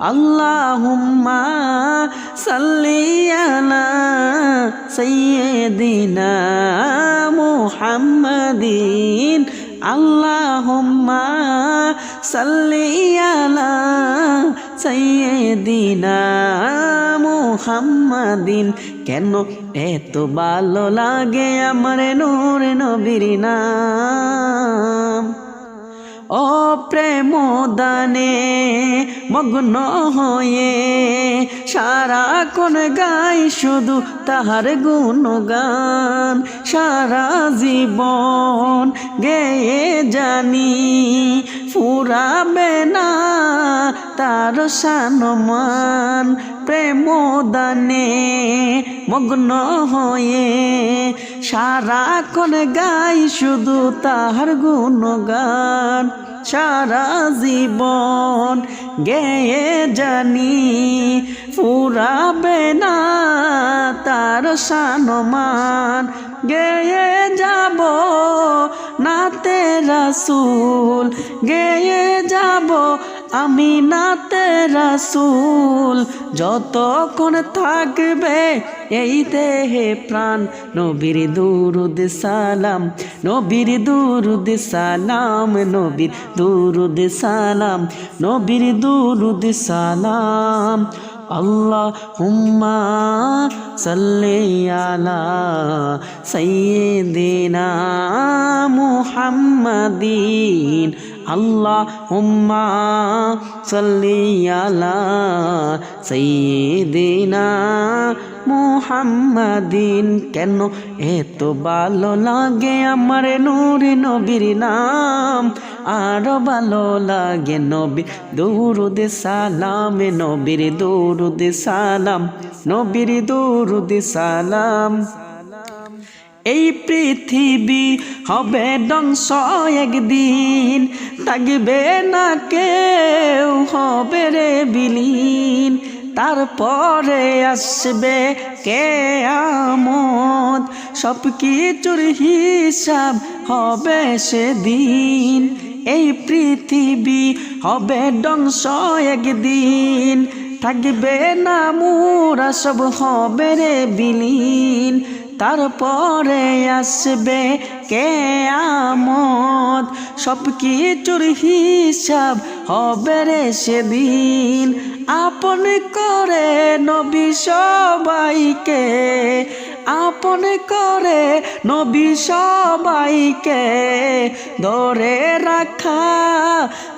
আল্লাহুম্মা সাল্লি আলা সাইয়্যিদিনা মুহাম্মাদিন। আল্লাহুম্মা সাল্লি আলা সাইয়্যিদিনা মুহাম্মাদিন। কেন এত ভালো লাগে আমার নূর নবীর নাম? ও প্রেম দানে মগ্ন হয়ে সারাক্ষণ গাই শুধু তাহার গুণগান। সারা জীবন গেয়ে জানি ফুরাবে না তার সানমান। প্রেম দানে মগ্ন হয়ে সারাক্ষণ গাই শুধু তাহার গুণগান। সারা জীবন গেয়ে জানি, ফুরাবে না তার সানমান। গেয়ে যাব নাতে রাসুল, গেয়ে যাব আমি নাতে রাসুল, যতক্ষণ থাকবে এই দেহে প্রাণ। নবীর দুরুদ সালাম, নবীর দুরুদ সালাম, নবীর দুরুদ সালাম, নবীর দুরুদ সালাম। আল্লাহ হুম্মা সাল্লি আলা সাইয়্যিদিনা মুহাম্মাদিন। আল্লাহ হুম্মা সাল্লি আলা সাইয়্যিদিনা মুহাম্মাদিন। কেন এত ভালো লাগে আমার নূর নবীর নাম? আরও ভালো লাগে নবী। দৌরুদ সালাম নবীর দৌরুদ সালাম, নবীর দৌরুদ সালাম। এই পৃথিবী হবে ধ্বংস একদিন, থাকবে না কেউ, হবে রে বিলীন। তারপরে আসবে কে আমদ সব কিছুর হিসাব হবে সেদিন। এই পৃথিবী হবে ডংস একদিন। থাকবে না মোরা সব হবে রে বিলীন। তারপরে আসবে কে আমদ সব কিছুর হিসাব হবে রে সেদিন। আপন করে নবী সবাইকে, আপন করে নবী সবাইকে ধরে রাখা।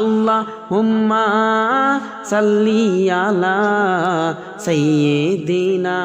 আল্লাহ হুম্মা সাল্লি আলা সাইয়্যিদিনা।